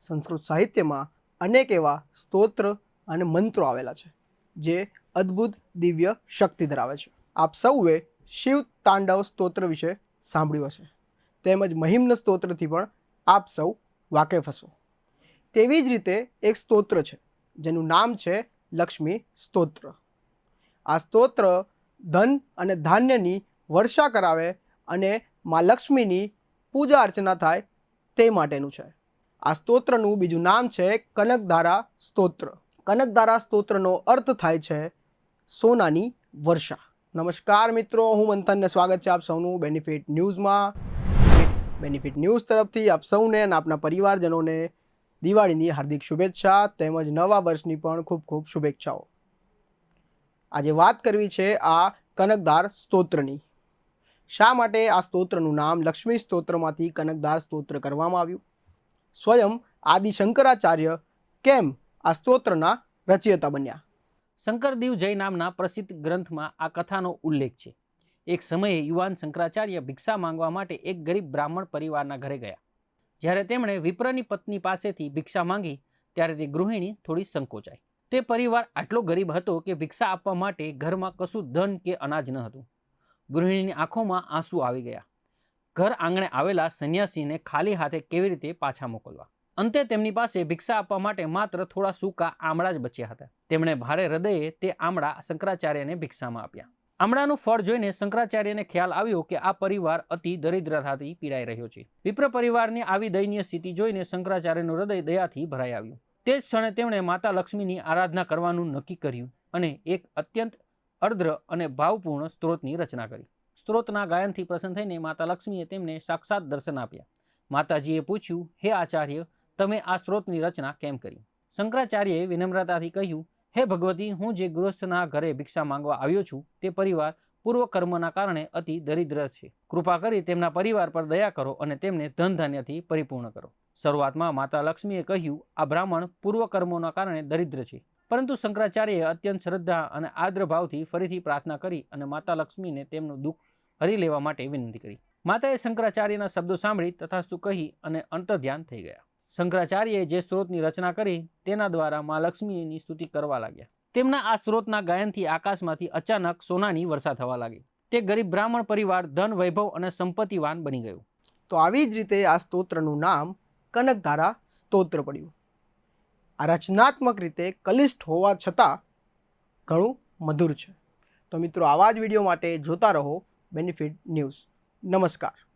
સંસ્કૃત સાહિત્યમાં અનેક એવા સ્તોત્ર અને મંત્રો આવેલા છે, જે અદ્ભુત દિવ્ય શક્તિ ધરાવે છે. આપ સૌએ શિવ તાંડવ સ્તોત્ર વિશે સાંભળ્યું હશે. તેમજ મહિમ્ન સ્તોત્રથી પણ આપ સૌ વાકેફ હશો. તેવી જ રીતે એક સ્તોત્ર છે, જેનું નામ છે લક્ષ્મી સ્તોત્ર. આ સ્તોત્ર ધન અને ધાન્યની વર્ષા કરાવે અને મા લક્ષ્મીની પૂજા અર્ચના થાય તે માટેનું છે. આ સ્તોત્રનું બીજું નામ છે કનકધારા સ્તોત્ર. કનકધારા સ્તોત્રનો અર્થ થાય છે સોનાની વર્ષા. નમસ્કાર મિત્રો, હું મંથનને સ્વાગત છે આપ સૌનું બેનિફિટ ન્યૂઝમાં બેનિફિટ ન્યૂઝ તરફથી આપ સૌને અને આપના પરિવારજનોને દિવાળીની હાર્દિક શુભેચ્છા તેમજ નવા વર્ષની પણ ખૂબ ખૂબ શુભેચ્છાઓ. આજે વાત કરવી છે આ કનકદાર સ્તોત્રની. શા માટે આ સ્તોત્રનું નામ લક્ષ્મી સ્તોત્રમાંથી કનકદાર સ્તોત્ર કરવામાં આવ્યું? સ્વયં આદિ શંકરાચાર્ય કેમ આ સ્તોત્રના રચયતા બન્યા? શંકરદેવ જય નામના પ્રસિદ્ધ ગ્રંથમાં આ કથાનો ઉલ્લેખ છે. એક સમયે યુવાન શંકરાચાર્ય ભિક્ષા માંગવા માટે એક ગરીબ બ્રાહ્મણ પરિવારના ઘરે ગયા. જ્યારે તેમણે વિપ્રની પત્ની પાસેથી ભિક્ષા માંગી, ત્યારે તે ગૃહિણી થોડી સંકોચાઈ. તે પરિવાર આટલો ગરીબ હતો કે ભિક્ષા આપવા માટે ઘરમાં કશું ધન કે અનાજ ન હતું. ગૃહિણીની આંખોમાં આંસુ આવી ગયા. ઘર આંગણે આવેલા સંન્યાસીને ખાલી હાથે કેવી રીતે પાછા મોકલવા? અંતે તેમની પાસે ભિક્ષા આપવા માટે માત્ર થોડા સૂકા આમળા જ બચ્યા હતા. તેમણે ભારે હૃદયે તે આમળા શંકરાચાર્યને ભિક્ષામાં આપ્યા. આમળાનું ફળ જોઈને શંકરાચાર્યને ખ્યાલ આવ્યો કે આ પરિવાર અતિ દરિદ્રતાથી પીડાઈ રહ્યો છે. વિપ્ર પરિવારની આવી દયનીય સ્થિતિ જોઈને શંકરાચાર્યનું હૃદય દયાથી ભરાઈ આવ્યું. તે જ ક્ષણે તેમણે માતા લક્ષ્મીની આરાધના કરવાનું નક્કી કર્યું અને એક અત્યંત અર્દ્ર અને ભાવપૂર્ણ સ્ત્રોતની રચના કરી. સ્ત્રોતના ગાયનથી પ્રસન્ન થઈને માતા લક્ષ્મીએ તેમને સાક્ષાત દર્શન આપ્યા. માતાજીએ પૂછ્યું, હે આચાર્ય, તમે આ સ્ત્રોતની રચના કેમ કરી? શંકરાચાર્યએ વિનમ્રતાથી કહ્યું, હે ભગવતી, હું જે ગૃહસ્થના ઘરે ભિક્ષા માંગવા આવ્યો છું, તે પરિવાર પૂર્વ કર્મના કારણે અતિ દરિદ્ર છે. કૃપા કરી તેમના પરિવાર પર દયા કરો અને તેમને ધન ધાન્યથી પરિપૂર્ણ કરો. શરૂઆતમાં માતા લક્ષ્મીએ કહ્યું, આ બ્રાહ્મણ પૂર્વ કર્મોના કારણે દરિદ્ર છે. પરંતુ શંકરાચાર્યએ અત્યંત શ્રદ્ધા અને આદ્ર ફરીથી પ્રાર્થના કરી અને માતા લક્ષ્મીને તેમનું દુઃખ હરી લેવા માટે વિનંતી કરી. માતાએ શંકરાચાર્યના શબ્દો સાંભળી તથાસ્તુ કહી અને અંતર્ધ્યાન થઈ ગયા. શંકરાચાર્યએ જે સ્ત્રોતની રચના કરી તેના દ્વારા મા લક્ષ્મીની સ્તુતિ કરવા લાગ્યા. તેમના આ સ્ત્રોતના ગાયનથી આકાશમાંથી અચાનક સોનાની વર્ષા થવા લાગી. તે ગરીબ બ્રાહ્મણ પરિવાર, ધન, વૈભવ અને સંપત્તિવાન બની ગયું. તો આવી જ રીતે આ સ્તોત્રનું નામ કનકધારા સ્તોત્ર પડ્યું. આ રચનાત્મક રીતે કલિષ્ઠ હોવા છતાં ઘણું મધુર છે. તો મિત્રો આવા જ વીડિયો માટે જોતા રહો બેનિફિટ ન્યૂઝ નમસ્કાર.